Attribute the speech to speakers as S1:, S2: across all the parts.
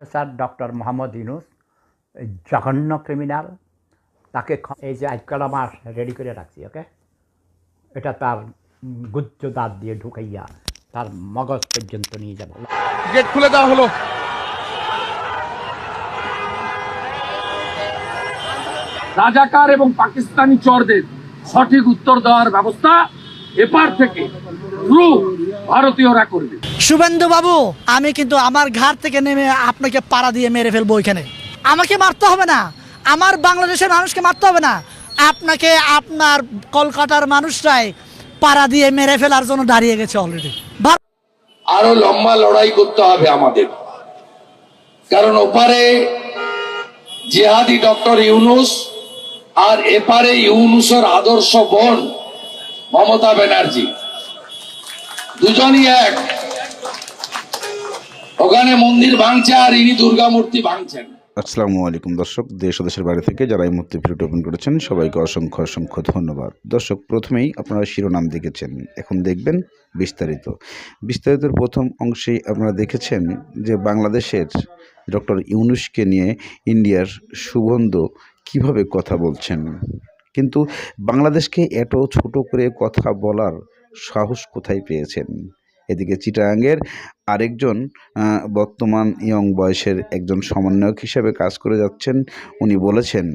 S1: Sir doctor Mohammad Yunus, এই জঘন্য criminal তাকে এই যে আজকাল আমার রেডি করে রাখছি ওকে এটা তার গুজ্জ দাঁত দিয়ে ঢুকাইয়া তার মগজ পর্যন্ত নিয়ে যাব।
S2: গেট খুলে দেওয়া হলো। রাজাকার এবং পাকিস্তানি চরদের সঠিক উত্তর দেওয়ার ব্যবস্থা এপার থেকে থ্রু ভারতীয়রা করবে।
S3: শুভেন্দু বাবু আমি কিন্তু আমার ঘাট থেকে নেমে আপনাকে পাড়া দিয়ে মেরে ফেলব ওইখানে আমাকে মারতে হবে না। আমার বাংলাদেশের মানুষকে মারতে হবে না। আপনাকে আপনার কলকাতার মানুষরাই পাড়া দিয়ে মেরে ফেলার জন্য দাঁড়িয়ে গেছে অলরেডি
S4: আরও লম্বা লড়াই করতে হবে আমাদের। কারণ ওপারে জেহাদি ডক্টর ইউনুস আর এপারে ইউনুসের আদর্শ বোন মমতা ব্যানার্জি। দুজনই এক। ওখানে মন্দির ভাঙছে আর ইনি দুর্গা মূর্তি ভাঙছেন।
S5: আসসালামু আলাইকুম দর্শক, দেশ দেশের বাইরে থেকে যারা এই মুহূর্তে ভিডিওটি ওপেন করেছেন, সবাইকে অসংখ্য অসংখ্য ধন্যবাদ। দর্শক, প্রথমেই আপনারা শিরোনাম দেখেছেন। এখন দেখবেন বিস্তারিত। বিস্তারিতের প্রথম অংশেই আপনারা দেখেছেন যে বাংলাদেশের ডক্টর ইউনুসকে নিয়ে ইন্ডিয়ার সুগন্ধ কীভাবে কথা বলছেন। কিন্তু বাংলাদেশকে এত ছোট করে কথা বলার সাহস কোথায় পেয়েছেন? এদিকে চিটাগাংয়ের আরেকজন বর্তমান ইয়ং বয়সের একজন সমন্বয়ক হিসেবে কাজ করে যাচ্ছেন। উনি বলেছেন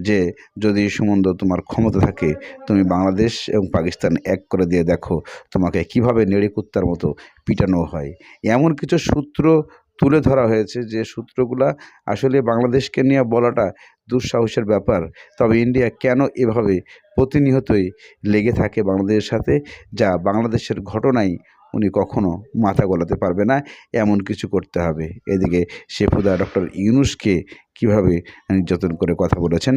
S5: যে, যদি সুমন্দ তোমার ক্ষমতা থাকে, তুমি বাংলাদেশ এবং পাকিস্তান এক করে দিয়ে দেখো তোমাকে কীভাবে নেড়ে কুত্তার মতো পিটানো হয়। এমন কিছু সূত্র তুলে ধরা হয়েছে যে সূত্রগুলা আসলে বাংলাদেশকে নিয়ে বলাটা দুঃসাহসের ব্যাপার। তবে ইন্ডিয়া কেন এভাবে প্রতিনিয়তই লেগে থাকে বাংলাদেশের সাথে, যা বাংলাদেশের ঘটনাই উনি কখনো মাথা গলাতে পারবে না, এমন কিছু করতে হবে। এদিকে শেফুদা ডক্টর ইউনুসকে কীভাবে নির্যাতন করে কথা বলেছেন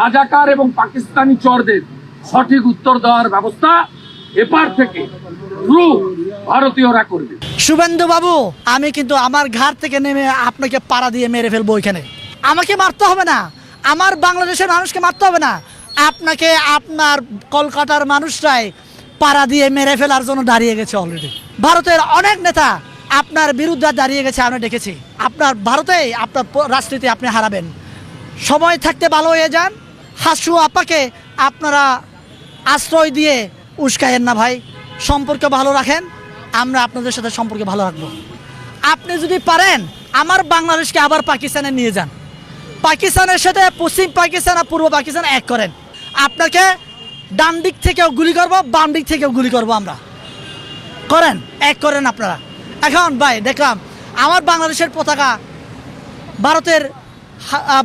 S2: রাজাকার এবং পাকিস্তানি চরদের সঠিক উত্তর দেওয়ার ব্যবস্থা এপার থেকে
S3: বাবু, আমি কিন্তু আমার ঘাট থেকে নেমে আপনাকে পাড়া দিয়ে মেরে ফেলব ওইখানে। আমাকে মারতে হবে না। আমার বাংলাদেশের মানুষকে মারতে হবে না। আপনাকে আপনার কলকাতার মানুষরাই পাড়া দিয়ে মেরে ফেলার জন্য দাঁড়িয়ে গেছে অলরেডি ভারতের অনেক নেতা আপনার বিরুদ্ধে দাঁড়িয়ে গেছে আমরা দেখেছি আপনার ভারতে আপনার রাজনীতি আপনি হারাবেন। সময় থাকতে ভালো হয়ে যান। হাসু আপাকে আপনারা আশ্রয় দিয়ে উস্কায়েন না ভাই। সম্পর্ক ভালো রাখেন আমরা আপনাদের সাথে সম্পর্কে ভালো রাখব। আপনি যদি পারেন আমার বাংলাদেশকে আবার পাকিস্তানে নিয়ে যান। পাকিস্তানের সাথে পশ্চিম পাকিস্তান আর পূর্ব পাকিস্তান এক করেন। আপনাকে ডান দিক থেকেও গুলি করব বাম দিক থেকেও গুলি করব আমরা। করেন এক করেন আপনারা। এখন ভাই দেখলাম আমার বাংলাদেশের পতাকা ভারতের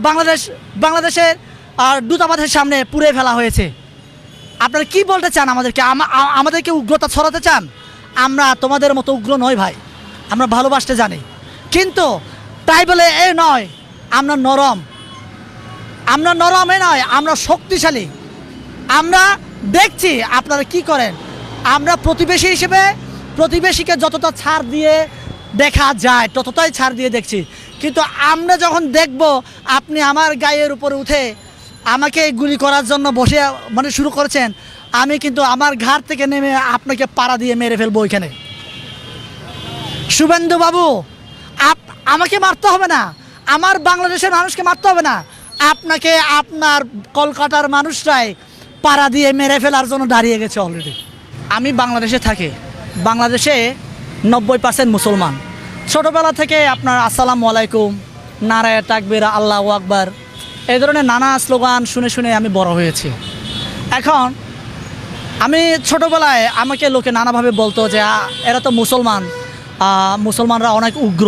S3: বাংলাদেশ বাংলাদেশের আহ, দূতাবাসের সামনে পুড়ে ফেলা হয়েছে। আপনারা কি বলতে চান আমাদেরকে? আমা- আমাদেরকে উগ্রতা ছড়াতে চান? আমরা তোমাদের মতো উগ্র নই ভাই। আমরা ভালোবাসতে জানি। কিন্তু তাই বলে এ নয়, আমরা নরম। আমরা নরম এ নয়, আমরা শক্তিশালী। আমরা দেখছি আপনারা কি করেন। আমরা প্রতিবেশী হিসেবে প্রতিবেশীকে যতটা ছাড় দিয়ে দেখা যায়, ততটাই ছাড় দিয়ে দেখছি। কিন্তু আমরা যখন দেখব, আপনি আমার গায়ের উপরে উঠে আমাকে গুলি করার জন্য বসে মানে শুরু করেছেন, আমি কিন্তু আমার ঘাট থেকে নেমে আপনাকে পাড়া দিয়ে মেরে ফেলব ওইখানে। শুভেন্দু বাবু, আপ, আমাকে মারতে হবে না। আমার বাংলাদেশের মানুষকে মারতে হবে না। আপনাকে আপনার কলকাতার মানুষরাই পাড়া দিয়ে মেরে ফেলার জন্য দাঁড়িয়ে গেছে অলরেডি আমি বাংলাদেশে থাকি। বাংলাদেশে নব্বই পার্সেন্ট মুসলমান। ছোটোবেলা থেকে আপনার আসসালামু আলাইকুম, নারায় তাকবির, আল্লাহ আকবার। এই ধরনের নানা স্লোগান শুনে শুনে আমি বড় হয়েছি। এখন আমি ছোটোবেলায় আমাকে লোকে নানাভাবে বলতো যে এরা তো মুসলমান। মুসলমানরা অনেক উগ্র।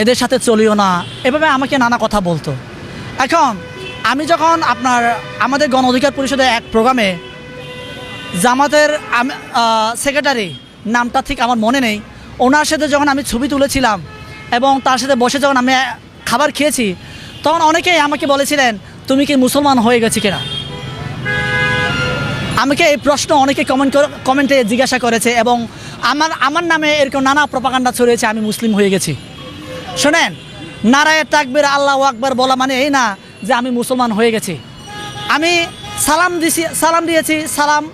S3: এদের সাথে চলিও না। এভাবে আমাকে নানা কথা বলতো। এখন আমি যখন আপনার, আমাদের গণ অধিকার পরিষদের এক প্রোগ্রামে জামাতের সেক্রেটারি, নামটা ঠিক আমার মনে নেই, ওনার সাথে যখন আমি ছবি তুলেছিলাম এবং তার সাথে বসে যখন আমি খাবার খেয়েছি তখন অনেকেই আমাকে বলেছিলেন, তুমি কি মুসলমান হয়ে গেছি কিনা? আমাকে এই প্রশ্ন অনেকে কমেন্ট কমেন্টে জিজ্ঞাসা করেছে এবং আমার আমার নামে এরকম নানা প্রপাকাণ্ডা ছড়িয়েছে, আমি মুসলিম হয়ে গেছি। শোনেন, নারায় তাকবির আল্লাহ আকবার বলা মানে এই না যে আমি মুসলমান হয়ে গেছি। আমি সালাম দিছি, সালাম দিয়েছি, সালাম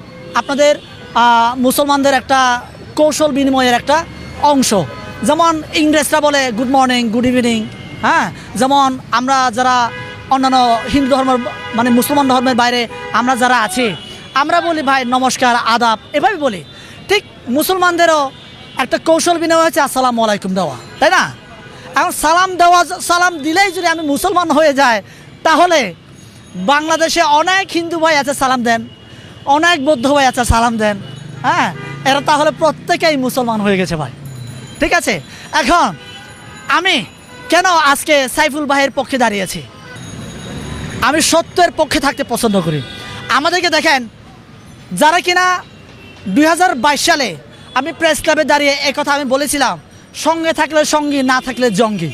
S3: আপনাদের মুসলমানদের একটা কৌশল বিনিময়ের একটা অংশ। যেমন ইংরেজরা বলে, গুড মর্নিং, গুড ইভিনিং। হ্যাঁ? যেমন আমরা যারা অন্যান্য হিন্দু ধর্মের মানে মুসলমান ধর্মের বাইরে আমরা যারা আছি, আমরা বলি, ভাই, নমস্কার, আদাব। এভাবে বলি। ঠিক মুসলমানদেরও একটা কৌশল বিনিময় হচ্ছে আসসালামু আলাইকুম দেওয়া। তাই না? এখন সালাম দেওয়া, সালাম দিলেই যদি আমি মুসলমান হয়ে যায় তাহলে বাংলাদেশে অনেক হিন্দু ভাই আছে, সালাম দেন। অনেক বৌদ্ধ ভাই আছে, সালাম দেন। হ্যাঁ? এরা তাহলে প্রত্যেকেই মুসলমান হয়ে গেছে ভাই। ঠিক আছে? এখন আমি কেন আজকে সাইফুল ভাইয়ের পক্ষে দাঁড়িয়েছি আমি সত্যের পক্ষে থাকতে পছন্দ করি। আমাদেরকে দেখেন, যারা কিনা দু হাজার বাইশ সালে আমি প্রেস ক্লাবে দাঁড়িয়ে কথা আমি বলেছিলাম, সঙ্গে থাকলে সঙ্গী, না থাকলে জঙ্গি।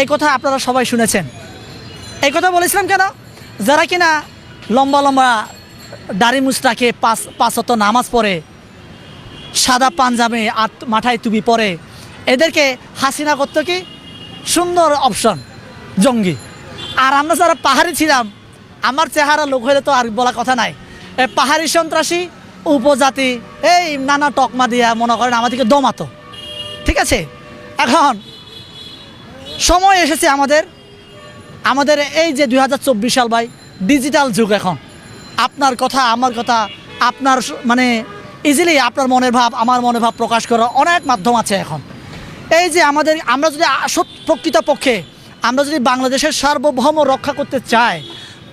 S3: এই কথা আপনারা সবাই শুনেছেন। এই কথা বলেছিলাম কেন? যারা কিনা লম্বা লম্বা দাড়ি মুস্তাকে পাঁচ পাঁচত নামাজ পড়ে, সাদা পাঞ্জামে আর মাথায় টুপি পরে, এদেরকে হাসিনা করতো কি? সুন্দর অপশন জঙ্গি। আর আমরা যারা পাহাড়ি ছিলাম, আমার চেহারা লোক হলে তো আর বলা কথা নাই। এ পাহাড়ি সন্ত্রাসী, উপজাতি, এই নানা টকমা দিয়া মনে করেন আমাদেরকে দমাতো। ঠিক আছে? এখন সময় এসেছে আমাদের আমাদের এই যে দু হাজার চব্বিশ সাল ভাই ডিজিটাল যুগ এখন। আপনার কথা, আমার কথা, আপনার মানে ইজিলি আপনার মনের ভাব, আমার মনের ভাব প্রকাশ করার অনেক মাধ্যম আছে এখন। এই যে আমাদের, আমরা যদি প্রকৃতপক্ষে, আমরা যদি বাংলাদেশের সার্বভৌম রক্ষা করতে চাই,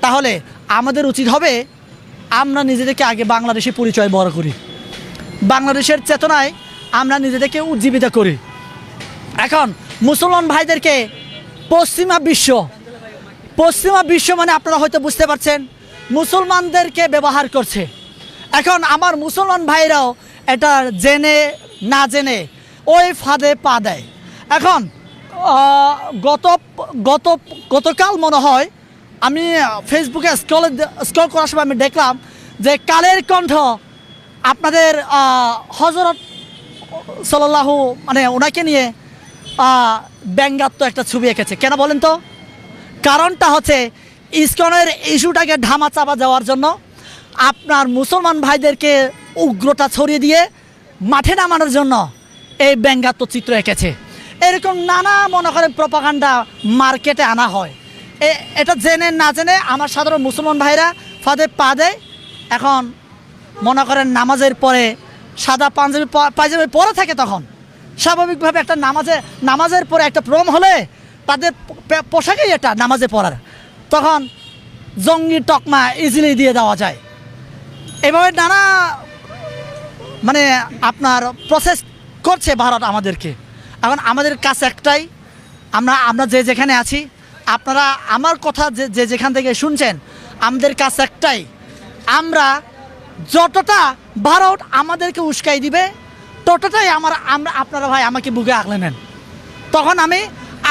S3: তাহলে আমাদের উচিত হবে আমরা নিজেদেরকে আগে বাংলাদেশি পরিচয় বড় করি। বাংলাদেশের চেতনায় আমরা নিজেদেরকে উজ্জীবিত করি। এখন মুসলমান ভাইদেরকে পশ্চিমা বিশ্ব পশ্চিমা বিশ্ব মানে আপনারা হয়তো বুঝতে পারছেন, মুসলমানদেরকে ব্যবহার করছে। এখন আমার মুসলমান ভাইরাও এটা জেনে না জেনে ওই ফাঁদে পা দেয়। এখন গত গত, গতকাল মনে হয় আমি ফেসবুকে স্ক্রল স্ক্রল করার সময় আমি দেখলাম যে কালের কণ্ঠ আপনাদের হজরত সাল্লাল্লাহু মানে ওনাকে নিয়ে ব্যঙ্গাত্ম একটা ছবি এঁকেছে। কেন বলেন তো? কারণটা হচ্ছে ইসকনের ইস্যুটাকে ঢামা চাপা দেওয়ার জন্য আপনার মুসলমান ভাইদেরকে উগ্রতা ছড়িয়ে দিয়ে মাঠে নামানোর জন্য এই ব্যঙ্গাত্ম চিত্র এঁকেছে। এরকম নানা মনে করেন প্রপাকাণ্ডা মার্কেটে আনা হয়। এটা জেনে না জেনে আমার সাধারণ মুসলমান ভাইরা ফাঁদে পা দেয়। এখন মনে করেন নামাজের পরে সাদা পাঞ্জাবি পাঞ্জাবি পরে থাকে তখন। স্বাভাবিকভাবে একটা নামাজে, নামাজের পরে একটা প্রোগ্রাম হলে তাদের পোশাকেই এটা, নামাজে পড়ার তখন জঙ্গি টকমা ইজিলি দিয়ে দেওয়া যায়। এভাবে নানা মানে আপনার প্রসেস করছে ভারত আমাদেরকে। এখন আমাদের কাছে একটাই, আমরা আমরা যে যেখানে আছি, আপনারা আমার কথা যে যে যেখান থেকে শুনছেন, আমাদের কাছে একটাই, আমরা যতটা ভারত আমাদেরকে উস্কাই দিবে, ততটাই আমার, আমরা, আপনারা ভাই আমাকে বুকে আগলে নেন। তখন আমি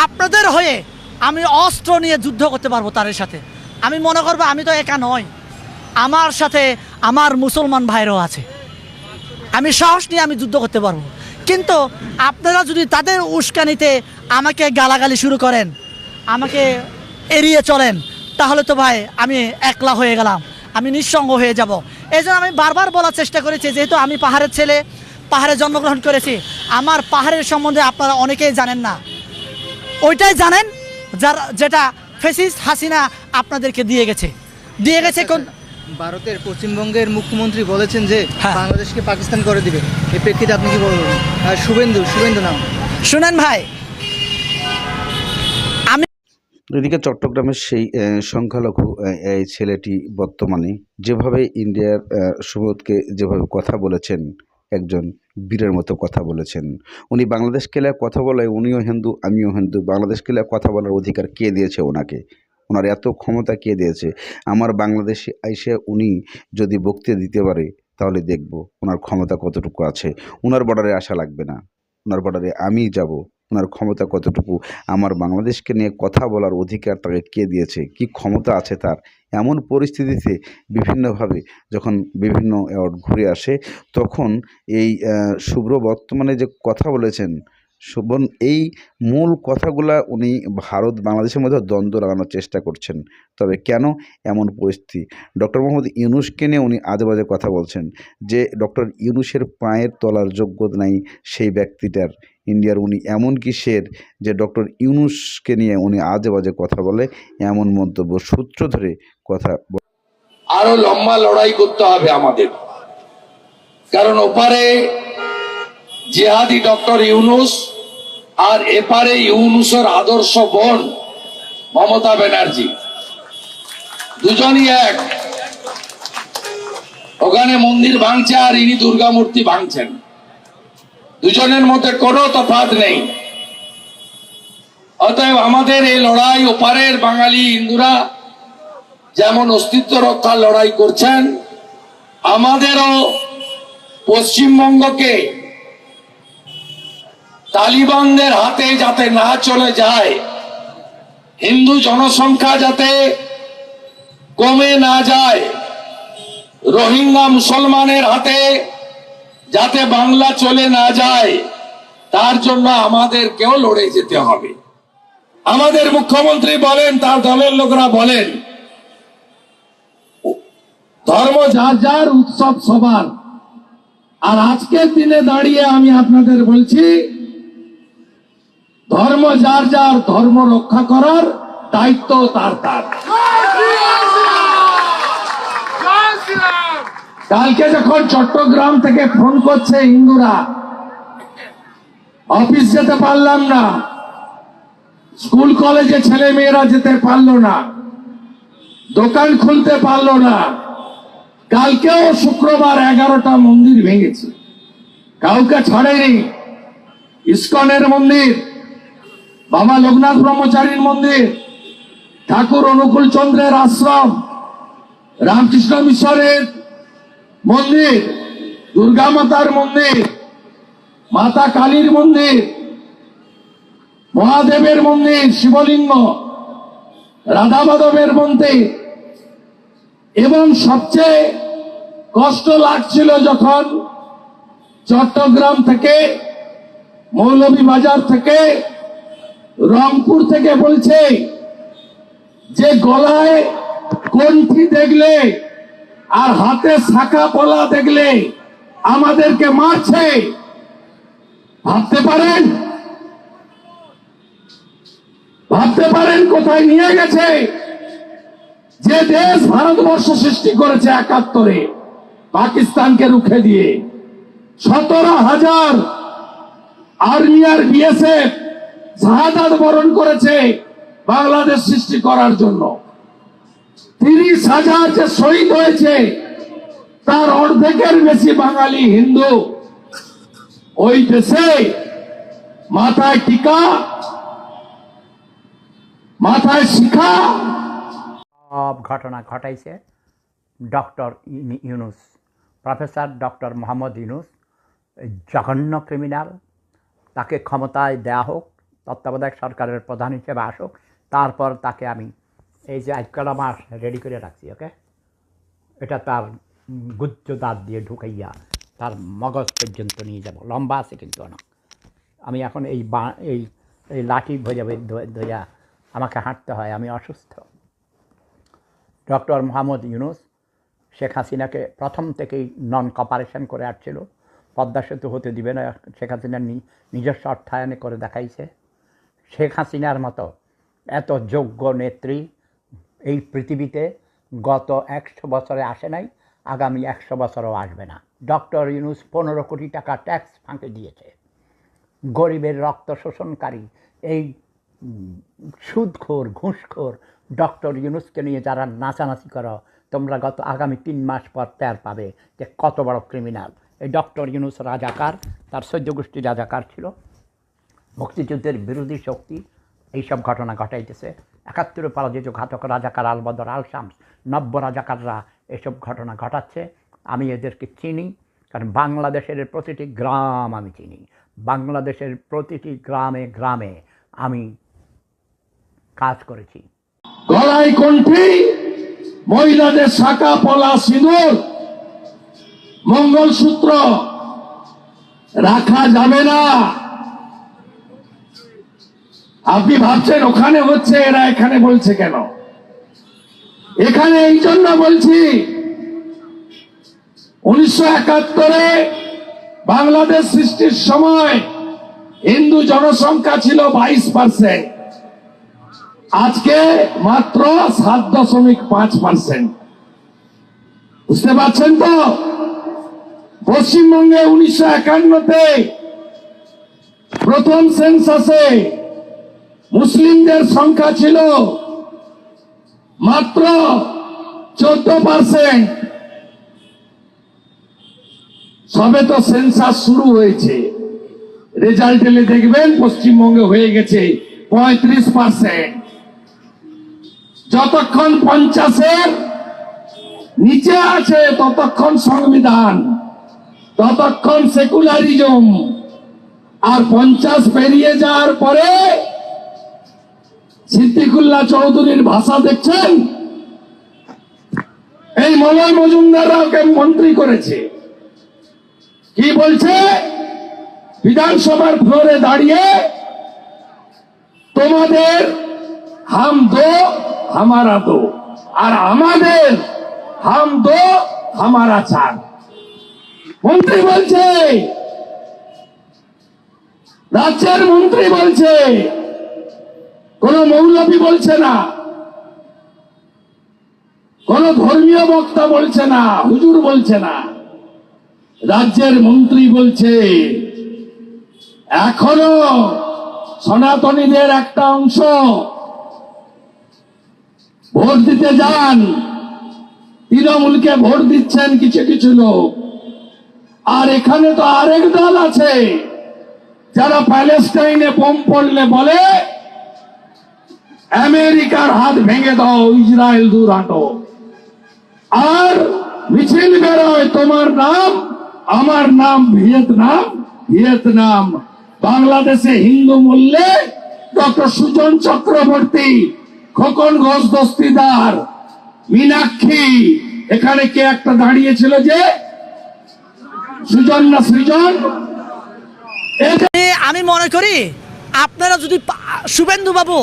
S3: আপনাদের হয়ে আমি অস্ত্র নিয়ে যুদ্ধ করতে পারব তাদের সাথে। আমি মনে করব আমি তো একা নয় আমার সাথে আমার মুসলমান ভাইরাও আছে। আমি সাহস নিয়ে আমি যুদ্ধ করতে পারব। কিন্তু আপনারা যদি তাদের উস্কানিতে আমাকে গালাগালি শুরু করেন, আমাকে এড়িয়ে চলেন, তাহলে তো ভাই আমি একলা হয়ে গেলাম, আমি নিঃসঙ্গ হয়ে যাব। এই আমি বারবার বলার চেষ্টা করেছি, যেহেতু আমি পাহাড়ের ছেলে, পাহাড়ে জন্মগ্রহণ করেছি, আমার পাহাড়ের সম্বন্ধে আপনারা অনেকেই জানেন না। ওইটাই জানেন যার যেটা ফেসিস হাসিনা আপনাদেরকে দিয়ে গেছে। দিয়ে গেছে কোন
S6: ভারতের পশ্চিমবঙ্গের মুখ্যমন্ত্রী বলেছেন যে
S3: হ্যাঁ।
S6: বাংলাদেশকে পাকিস্তান করে দিবে। এই প্রেক্ষিতে আপনি কি বলবেন? আর শুভেন্দু শুভেন্দু নাম।
S3: শুনেন ভাই।
S5: এদিকে চট্টগ্রামের সেই সংখ্যালঘু এই ছেলেটি বর্তমানে যেভাবে ইন্ডিয়ার সুবোধকে যেভাবে কথা বলেছেন একজন বীরের মতো কথা বলেছেন। উনি বাংলাদেশ কেলায় কথা বলে উনিও হিন্দু আমিও হিন্দু। বাংলাদেশ কেলায় কথা বলার অধিকার কে দিয়েছে ওনাকে? ওনার এত ক্ষমতা কে দিয়েছে? আমার বাংলাদেশে এসে উনি যদি বক্তৃতা দিতে পারে, তাহলে দেখব ওনার ক্ষমতা কতটুকু আছে। ওনার বর্ডারে আসা লাগবে না। ওনার বর্ডারে আমি যাব। ওনার ক্ষমতা কতটুকু? আমার বাংলাদেশকে নিয়ে কথা বলার অধিকার তাকে কে দিয়েছে? কি ক্ষমতা আছে তার? এমন পরিস্থিতিতে বিভিন্নভাবে যখন বিভিন্ন অ্যাওয়ার্ড ঘুরে আসে, তখন এই শুভ্র বর্তমানে যে কথা বলেছেন শোভন এই মূল কথাগুলা উনি ভারত, বাংলাদেশের মধ্যে দ্বন্দ্ব লাগানোর চেষ্টা করছেন। তবে কেন এমন পরিস্থিতি? ডক্টর মোহাম্মদ ইউনুসকে নিয়ে উনি আজে বাজে কথা বলছেন যে, ডক্টর ইউনুসের পায়ের তলার যোগ্যতা নাই সেই ব্যক্তিটার। ইন্ডিয়ার উনি এমন কি শের যে, ডক্টর ইউনুসকে নিয়ে উনি আজে বাজে কথা বলে এমন মন্তব্য, সূত্র ধরে কথা।
S4: আরও লম্বা লড়াই করতে হবে আমাদের। কারণ ওপারে জেহাদি ডক্টর ইউনুস আর এপারে ইউনুসের আদর্শ বোন মমতা ব্যানার্জি। দুজনই এক। ওখানে মন্দির ভাঙছে আর ইনি দুর্গা মূর্তি ভাঙছেন। দুজনের মধ্যে কোনো তফাৎ নেই। অতএব আমাদের এই লড়াই ওপারের বাঙালি হিন্দুরা যেমন অস্তিত্ব রক্ষার লড়াই করছেন, আমাদেরও পশ্চিমবঙ্গকে তালিবানদের হাতে যাতে না চলে যায়, হিন্দু জনসংখ্যা যাতে কমে না যায়, রোহিঙ্গা মুসলমানের হাতে যাতে বাংলা চলে না যায়, তার জন্য আমাদেরকেও লড়ে যেতে হবে। আমাদের মুখ্যমন্ত্রী বলেন, তার দলের লোকরা বলেন, ধর্ম যার যার, উৎসব সবার। আর আজকের দিনে দাঁড়িয়ে আমি আপনাদের বলছি ধর্ম যার যার ধর্ম রক্ষা করার দায়িত্ব তার তার। কালকে যখন চট্টগ্রাম থেকে ফোন করছে হিন্দুরা, অফিস যেতে পারলাম না, স্কুল, কলেজে ছেলে মেয়েরা যেতে পারল না, দোকান খুলতে পারল না, কালকেও শুক্রবার এগারোটা মন্দির ভেঙেছে। কাউকে ছাড়েনি। ইস্কনের মন্দির বাবা লোকনাথ ব্রহ্মচারীর মন্দির, ঠাকুর অনুকূল চন্দ্রের আশ্রম, রামকৃষ্ণ মিশরের মন্দির, দুর্গা মাতার মন্দির, মাতা কালীর মন্দির, মহাদেবের মন্দির, শিবলিঙ্গ, রাধা মাধবের মন্দির। এবং সবচেয়ে কষ্ট লাগছিল যখন চট্টগ্রাম থেকে, মৌলভীবাজার থেকে রংপুর থেকে বলছে যে গলায় কণ্ঠি দেখলে আর হাতে শাখা পলা দেখলে আমাদেরকে মারছে। ভাবতে পারেন? ভাবতে পারেন কোথায় নিয়ে গেছে? যে দেশ ভারতবর্ষ সৃষ্টি করেছে একাত্তরে, পাকিস্তানকে রুখে দিয়ে। সতেরো হাজার আর্মি আর বিএসএফ শাহাদাত বরণ করেছে বাংলাদেশ সৃষ্টি করার জন্য। তিরিশ হাজার যে শহীদ হয়েছে, তার অর্ধেকের বেশি বাঙালি হিন্দু। ওই দেশে মাথায় টিকা, মাথায় শিখা।
S1: সব ঘটনা ঘটাইছে doctor Yunus, professor doctor Mohammad Yunus জঘন্য ক্রিমিনাল, তাকে ক্ষমতায় দেয়া হোক। তত্ত্বাবধায়ক সরকারের প্রধান হিসেবে আসুক, তারপর তাকে আমি এই যে আজ কটা মাস রেডি করে রাখছি ওকে এটা তার গুজ্জ দাঁত দিয়ে ঢুকাইয়া তার মগজ পর্যন্ত নিয়ে যাব। লম্বা আছে কিন্তু অনেক। আমি এখন এই বা, এই এই লাঠি ভোজা ধোয়া আমাকে হাঁটতে হয়, আমি অসুস্থ। ডক্টর মোহাম্মদ ইউনুস শেখ হাসিনাকে প্রথম থেকেই নন কপারেশন করে আসছিল। পদ্মা সেতু হতে দিবে না। শেখ হাসিনার নিজস্ব অর্থায়নে করে দেখাইছে। শেখ হাসিনার মতো এত যোগ্য নেত্রী এই পৃথিবীতে গত একশো বছরে আসে নাই, আগামী একশো বছরও আসবে না। ডক্টর ইউনুস পনেরো কোটি টাকা ট্যাক্স ফাঁকে দিয়েছে। গরিবের রক্ত শোষণকারী, এই সুদখোর, ঘুষখোর ডক্টর ইউনুসকে নিয়ে যারা নাচানাচি করো, তোমরা গত আগামী তিন মাস পর টের পাবে যে কত বড় ক্রিমিনাল এই ডক্টর ইউনুস রাজাকার, তার সৈদ্য গোষ্ঠী রাজাকার ছিল। মুক্তিযুদ্ধের বিরোধী শক্তি এইসব ঘটনা ঘটাইতেছে। একাত্তরে পরাজিত ঘাতক রাজাকার আলবদর আল শামস নব্য রাজাকাররা এসব ঘটনা ঘটাচ্ছে। আমি এদেরকে চিনি, কারণ বাংলাদেশের প্রতিটি গ্রাম আমি চিনি। বাংলাদেশের প্রতিটি গ্রামে গ্রামে আমি কাজ করেছি।
S2: গলায় কণ্ঠি মহিলাদের শাখা, পলা, সিঁদুর, মঙ্গলসূত্র রাখা যাবে না।
S4: আপনি ভাবছেন ওখানে হচ্ছে, এরা এখানে বলছে কেন? এখানে এই জন্য বলছি, উনিশশো একাত্তরে বাংলাদেশ সৃষ্টির সময় হিন্দু জনসংখ্যা ছিল বাইশ পার্সেন্ট আজকে মাত্র সাত দশমিক পাঁচ পার্সেন্ট বুঝতে পারছেন তো? পশ্চিমবঙ্গে উনিশশো একান্নতে প্রথম সেন্সাসে মুসলিমদের সংখ্যা ছিল মাত্র চোদ্দ পার্সেন্ট সবে তো সেন্সাস শুরু হয়েছে। রেজাল্ট এলে দেখবেন পশ্চিমবঙ্গে হয়ে গেছে পঁয়ত্রিশ পার্সেন্ট যতক্ষণ পঞ্চাশের নিচে আছে ততক্ষণ সংবিধান, ততক্ষণ সেকুলারিজম আর পঞ্চাশ পেরিয়ে যাওয়ার পরে সিদ্দিকুল্লাহ চৌধুরীর ভাষা দেখছেন? এই মলয় মজুমদাররা ওকে মন্ত্রী করেছে। কি বলছে? বিধানসভার ফ্লোরে দাঁড়িয়ে তোমাদের হাম দো, হামারা দো। আর আমাদের হাম দো, হামারা চার মন্ত্রী বলছে, রাজ্যের মন্ত্রী বলছে কোন মৌলবী বলছে না। কোন ধর্মীয় বক্তা বলছে না, হুজুর বলছে না। রাজ্যের মন্ত্রী বলছে, এখনও সনাতনীদের একটা অংশ ভোট দিতে যান। তৃণমূলকে ভোট দিচ্ছেন কিছু কিছু লোক। আর এখানে তো আরেক দল আছে, যারা প্যালেস্টাইনে বোম পড়লে বলে আমেরিকার হাত ভেঙে দাও, ইসরায়েল দূর হাঁটো আর মিছিল বেরোয়, তোমার নাম, আমার নাম ভিয়েতনাম ভিয়েতনাম। বাংলাদেশে হিন্দু মূল্যে ডক্টর সুজন চক্রবর্তী, খোকন ঘোষ দস্তিদার, মীনাক্ষী। এখানে কে একটা দাঁড়িয়েছিল যে? সুজন না সৃজন?
S3: আমি মনে করি, আপনারা যদি শুভেন্দু বাবু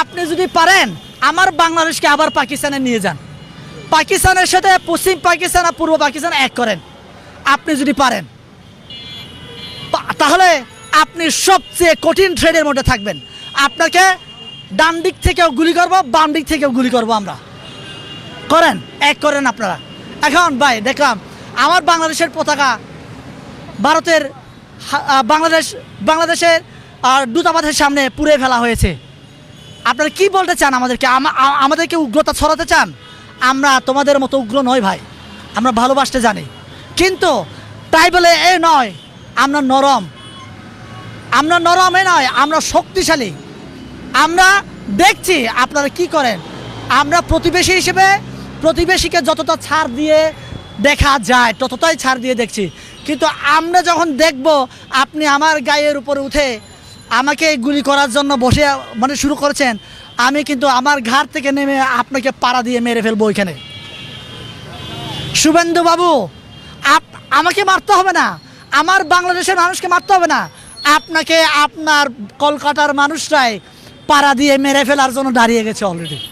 S3: আপনি যদি পারেন, আমার বাংলাদেশকে আবার পাকিস্তানে নিয়ে যান। পাকিস্তানের সাথে পশ্চিম পাকিস্তান আর পূর্ব পাকিস্তান এক করেন। আপনি যদি পারেন তাহলে আপনি সবচেয়ে কঠিন ট্রেডের মধ্যে থাকবেন। আপনাকে ডান দিক থেকেও গুলি করব, বাম দিক থেকেও গুলি করব আমরা। করেন, এক করেন আপনারা। এখন ভাই, দেখলাম আমার বাংলাদেশের পতাকা ভারতের বাংলাদেশ বাংলাদেশের দূতাবাসের সামনে পুড়ে ফেলা হয়েছে। আপনারা কি বলতে চান আমাদেরকে? আমা- আমাদেরকে উগ্রতা ছড়াতে চান? আমরা তোমাদের মতো উগ্র নয় ভাই। আমরা ভালোবাসতে জানি। কিন্তু তাই বলে এ নয়, আমরা নরম। আমরা নরম এ নয়, আমরা শক্তিশালী। আমরা দেখছি আপনারা কি করেন। আমরা প্রতিবেশী হিসেবে প্রতিবেশীকে যতটা ছাড় দিয়ে দেখা যায়, ততটাই ছাড় দিয়ে দেখছি। কিন্তু আমরা যখন দেখব, আপনি আমার গায়ের উপরে উঠে আমাকে গুলি করার জন্য বসে মানে শুরু করেছেন, আমি কিন্তু আমার ঘাট থেকে নেমে আপনাকে পাড়া দিয়ে মেরে ফেলব ওইখানে। শুভেন্দু বাবু, আপ, আমাকে মারতে হবে না। আমার বাংলাদেশের মানুষকে মারতে হবে না। আপনাকে আপনার কলকাতার মানুষরাই পাড়া দিয়ে মেরে ফেলার জন্য দাঁড়িয়ে গেছে অলরেডি